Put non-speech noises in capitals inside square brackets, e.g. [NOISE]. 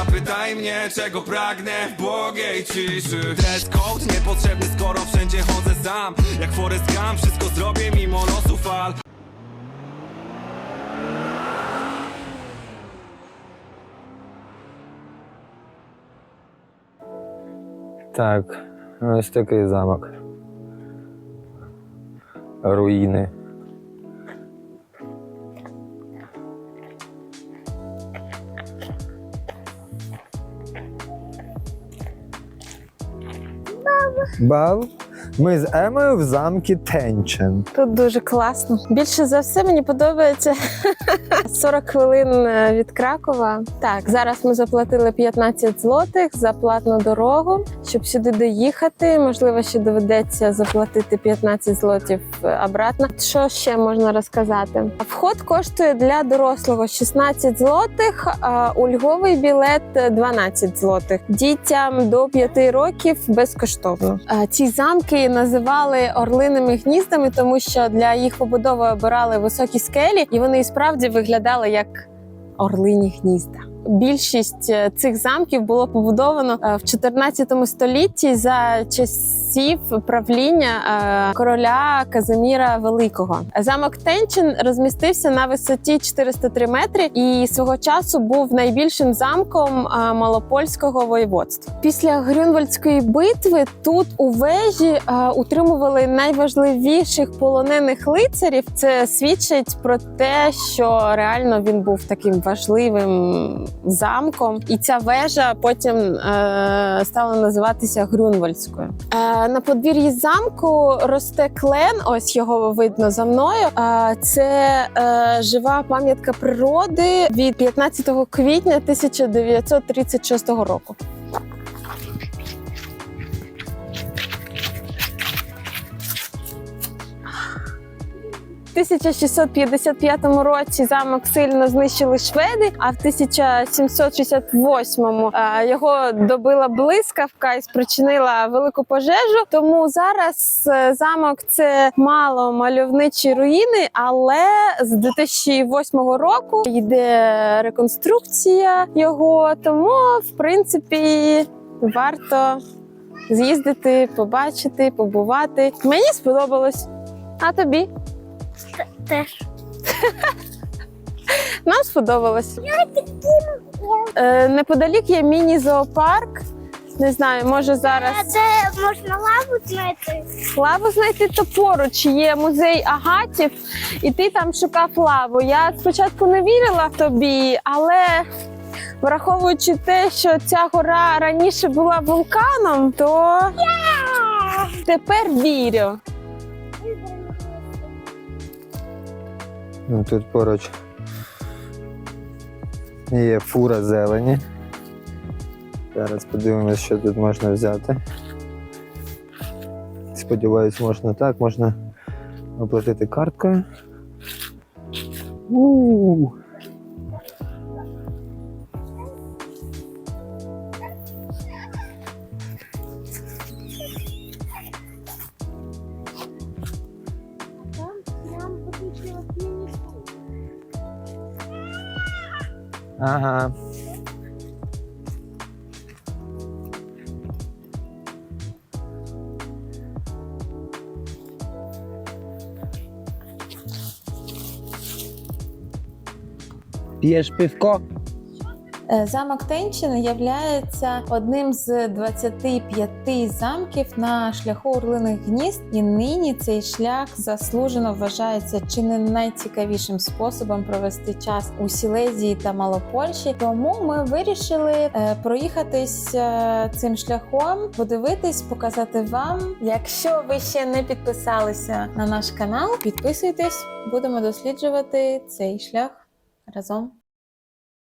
Zapytaj mnie, czego pragnę w błogiej ciszy Dress code niepotrzebny, skoro wszędzie chodzę sam Jak Forrest Gump, wszystko zrobię mimo losu fal Так, ось такий замок. Руїни. Vamos. Ми з Емою в замкі Тенчен. Тут дуже класно. Більше за все мені подобається [LAUGHS] 40 хвилин е, від Кракова. Так, зараз ми заплатили 15 злотих за платну дорогу, щоб сюди доїхати. Можливо, ще доведеться заплатити 15 злотів е, обратно. Що ще можна розказати? Вход коштує для дорослого 16 злотих, а ульговий білет 12 злотих. Дітям до 5 років безкоштовно. Ці замки називали орлиними гніздами, тому що для їх побудови обирали високі скелі, і вони справді виглядали як орлині гнізда. Більшість е, цих замків було побудовано е, в 14 столітті за часів правління е, короля Казиміра Великого. Замок Тенчин розмістився на висоті 403 метри і свого часу був найбільшим замком е, Малопольського воєводства. Після Грюнвальдської битви тут у вежі е, утримували найважливіших полонених лицарів. Це свідчить про те, що реально він був таким важливим замком, і ця вежа потім е, стала називатися Грюнвальдською. На подвір'ї замку росте клен. Ось його видно за мною. Це е, жива пам'ятка природи від 15 квітня 1936 року. 1655 році замок сильно знищили шведи, а в 1768 е, його добила блискавка і спричинила велику пожежу. Тому зараз е, замок це мало мальовничі руїни, але з 2008 року йде реконструкція його. Тому, в принципі, варто з'їздити, побачити, побувати. Мені сподобалось. А тобі? Теж. [LAUGHS] Нам сподобалось. Е, неподалік є міні-зоопарк. Не знаю, може зараз А це можна лаву знайти. лаву знайти, то поруч є музей агатів, і ти там шукав лаву. Я спочатку не вірила тобі, але враховуючи те, що ця гора раніше була вулканом, то тепер вірю. Тут поруч є фура зелені. Зараз подивимось, що тут можна взяти. Сподіваюсь, можна так, можна оплатити карткою. у Нам Aha. Pijesz piwko? Е, Замок Тенчин є одним з 25 замків на шляху Орлиних гнізд, і нині цей шлях заслужено вважається чи не найцікавішим способом провести час у Сілезії та Малопольщі. Тому ми вирішили е, проїхатись е, цим шляхом, подивитись, показати вам. Якщо ви ще не підписалися на наш канал, підписуйтесь, будемо досліджувати цей шлях разом.